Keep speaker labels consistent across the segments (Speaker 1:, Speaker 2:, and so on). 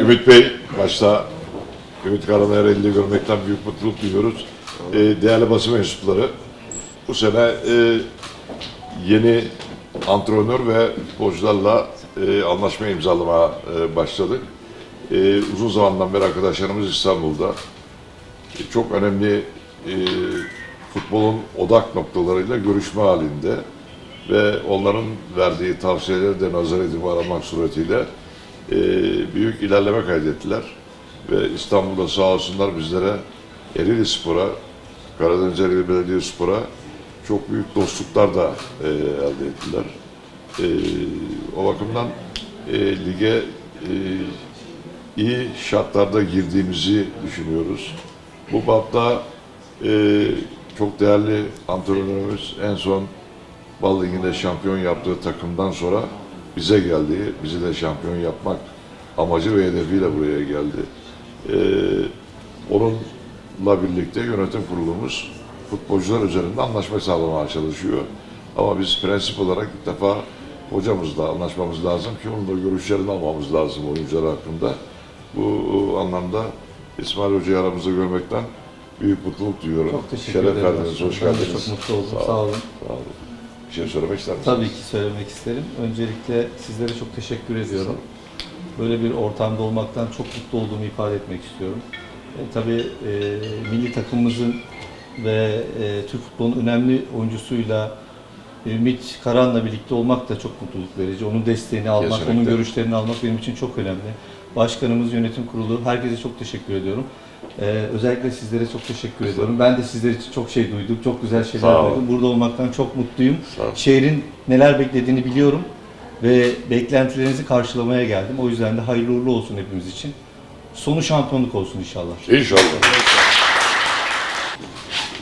Speaker 1: Ümit Bey, başta Ümit Karanerelli'yi görmekten büyük mutluluk duyuyoruz. Ee, değerli basın mensupları, bu sene e, yeni antrenör ve futbolcularla e, anlaşma imzalamaya e, başladık. E, uzun zamandan beri arkadaşlarımız İstanbul'da. E, çok önemli e, futbolun odak noktalarıyla görüşme halinde ve onların verdiği tavsiyeleri de nazar edip aramak suretiyle e, büyük ilerleme kaydettiler. Ve İstanbul'da sağ olsunlar bizlere Ereğli Spor'a, Karadeniz Ereğli Belediye Spor'a çok büyük dostluklar da e, elde ettiler. E, o bakımdan e, lige e, iyi şartlarda girdiğimizi düşünüyoruz. Bu bapta e, çok değerli antrenörümüz en son Bal Ligi'nde şampiyon yaptığı takımdan sonra bize geldi. Bizi de şampiyon yapmak amacı ve hedefiyle buraya geldi. E, onunla birlikte yönetim kurulumuz futbolcular üzerinde anlaşma sağlamaya çalışıyor. Ama biz prensip olarak ilk defa hocamızla anlaşmamız lazım ki onun da görüşlerini almamız lazım oyuncular hakkında. Bu anlamda İsmail Hoca'yı aramızda görmekten büyük mutluluk duyuyorum.
Speaker 2: Çok teşekkür
Speaker 1: Şeref
Speaker 2: ederim.
Speaker 1: verdiniz, hoş geldiniz.
Speaker 2: Çok mutlu oldum.
Speaker 1: Sağ
Speaker 2: Sağ,
Speaker 1: olun.
Speaker 2: olun.
Speaker 1: Sağ olun. Bir şey söylemek ister misiniz?
Speaker 2: Tabii ki söylemek isterim. Öncelikle sizlere çok teşekkür ediyorum. Böyle bir ortamda olmaktan çok mutlu olduğumu ifade etmek istiyorum. E, tabii e, milli takımımızın ve e, Türk futbolunun önemli oyuncusuyla Ümit Karan'la birlikte olmak da çok mutluluk verici. Onun desteğini almak,
Speaker 1: Kesinlikle.
Speaker 2: onun görüşlerini almak benim için çok önemli. Başkanımız, yönetim kurulu, herkese çok teşekkür ediyorum. Ee, özellikle sizlere çok teşekkür ediyorum. Ben de sizler için çok şey duydum, çok güzel şeyler
Speaker 1: olun.
Speaker 2: duydum. Burada olmaktan çok mutluyum.
Speaker 1: Sağ olun.
Speaker 2: Şehrin neler beklediğini biliyorum ve beklentilerinizi karşılamaya geldim. O yüzden de hayırlı uğurlu olsun hepimiz için. Sonu şampiyonluk olsun inşallah.
Speaker 1: İnşallah.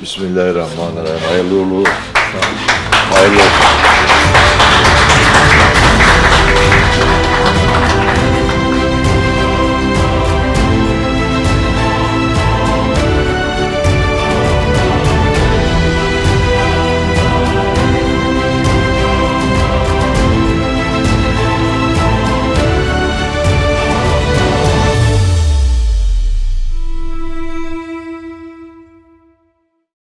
Speaker 1: Bismillahirrahmanirrahim. Hayırlı uğurlu. Hayırlı olsun.